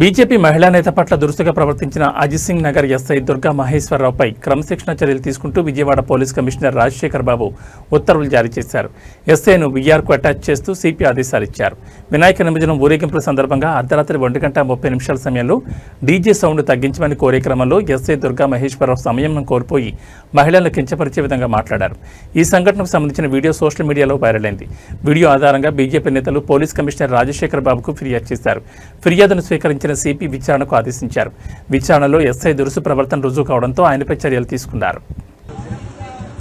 BJP మహిళా నేత పట్ల దురుసుగా ప్రవర్తించిన అజిత్ సింగ్ నగర్ ఎస్ఐ దుర్గా మహేశ్వరరావుపై క్రమశిక్షణ చర్యలు తీసుకుంటూ విజయవాడ పోలీస్ కమిషనర్ రాజశేఖర్ బాబు ఉత్తర్వులు జారీ చేశారు. ఎస్ఐను బీఆర్కు అటాచ్ చేస్తూ సిపి ఆదేశాలు ఇచ్చారు. వినాయక నిమజ్జనం ఊరేగింపుల సందర్భంగా అర్ధరాత్రి ఒంటి గంట ముప్పై నిమిషాల సమయంలో డీజే సౌండ్ తగ్గించమని కోరే క్రమంలో ఎస్ఐ దుర్గా మహేశ్వరరావు సమయం కోల్పోయి మహిళలను కించపరిచే విధంగా మాట్లాడారు. ఈ సంఘటనకు సంబంధించిన వీడియో సోషల్ మీడియాలో వైరల్ అయింది. వీడియో ఆధారంగా బీజేపీ నేతలు పోలీస్ కమిషనర్ రాజశేఖర్ బాబుకు ఫిర్యాదు చేశారు. ఫిర్యాదును స్వీకరించిన సిపి విచారణకు ఆదేశించారు. విచారణలో ఎస్ఐ దురుసు ప్రవర్తన రుజువు కావడంతో ఆయనపై చర్యలు తీసుకున్నారు.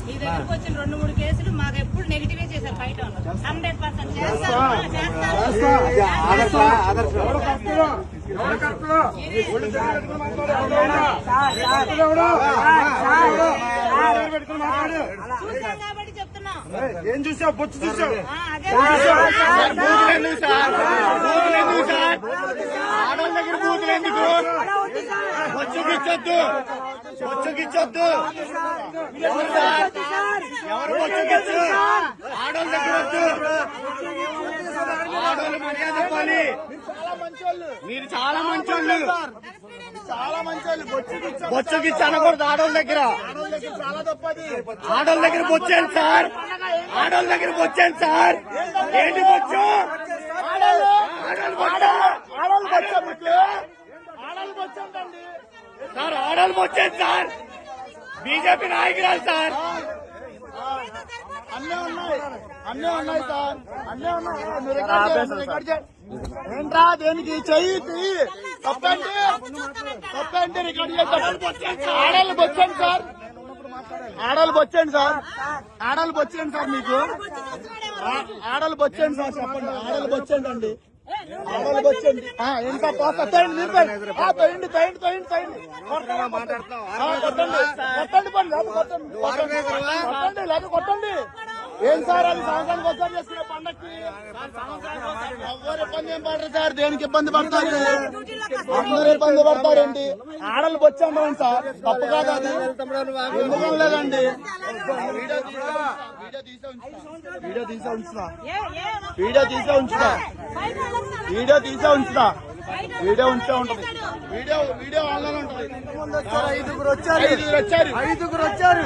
మీ దగ్గరకు వచ్చిన రెండు మూడు కేసులు మాకు ఎప్పుడు నెగిటివే చేశారు బయట హండ్రెడ్ పర్సెంట్ చేస్తారు చేస్తారు. చూసాం కాబట్టి చెప్తున్నాం. ఏం చూసావు? బొచ్చు చూసావు? ఆడవాళ్ళ దగ్గర బూతులు ఎందుకు? బొచ్చుకిచ్చొద్దు బొచ్చుకిచ్చొద్దు ఎవరు బొచ్చుకిచ్చు దగ్గర వద్దు. ఆడవాళ్ళు మర్యాద ఇవ్వాలి మీరు చాలా మంచోళ్ళు. చాలా మంచోళ్ళు. బొచ్చుకిచ్చు అనకూడదు ఆడవాళ్ళ దగ్గర. చాలా తప్పది. ఆడవాళ్ళ దగ్గర బొచ్చాను సార్. ఆడవాళ్ళ దగ్గర బొచ్చాను సార్. ఏంటి బొచ్చు ఆడవాళ్ళు బొచ్చు ఆడవాళ్ళు బొచ్చు మీకు ఆడవాళ్ళు బొచ్చు అంటండి ఆడవాళ్ళు బొచ్చాను సార్. బీజేపీ నాయకురాలు సార్? అన్నీ ఉన్నాయి. అన్నీ ఉన్నాయి సార్. అన్నీ ఉన్నాయి. రికార్డ్. ఏంట్రా దేనికి? చెయ్యి చెయ్యి తప్పండి తప్పండి రికార్డ్ చేయండి. ఆడవాళ్ళు బొచ్చండి సార్. ఆడవాళ్ళు బొచ్చండి సార్. ఆడవాళ్ళు బొచ్చండి సార్ మీకు. ఆ- ఆడవాళ్ళు బొచ్చండి సార్ చెప్పండి. ఆడవాళ్ళు బొచ్చండి అండి ఆడవాళ్ళు బొచ్చండి ఆ, ఇంకా పోస్తా తోయండి మీరు తోయండి. ఆ, తోయండి తోయండి తోయండి తోయండి కొట్టండి ఏం సార్ అది సంవత్సరానికి ఒకసారి చేసుకునే పండక్కి ఎవరు ఇబ్బంది ఏం పడరు సార్ దేనికి ఇబ్బంది పడతారు అందరూ ఇబ్బంది పడతారండి ఆడలు వచ్చాము సార్ తప్పు కాదు అది ఎందుకు లేదండి వీడియో తీసే ఉంచుతా. వీడియో తీసే ఉంచుతా వీడియో తీసే ఉంచుతా వీడియో తీసే ఉంచుతా. వీడియో ఉంచే ఉంటది. వీడియో వీడియో ఆన్లైన్ ఉంటది. ఐదుగురు వచ్చారు. ఐదుగురు వచ్చారు. ఐదుగురు వచ్చారు.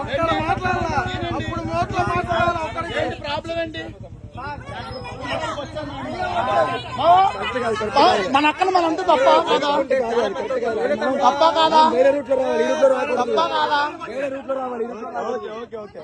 ఒక్కడ మాట్లాడాలా? అప్పుడు నోట్లో మాట్లాడాలా? ఏంటి ప్రాబ్లం ఏంటి? ఆ, మన అక్కన మనంతా తప్ప కాదా? తప్ప కాదా? తప్ప కాదా? Okay okay okay.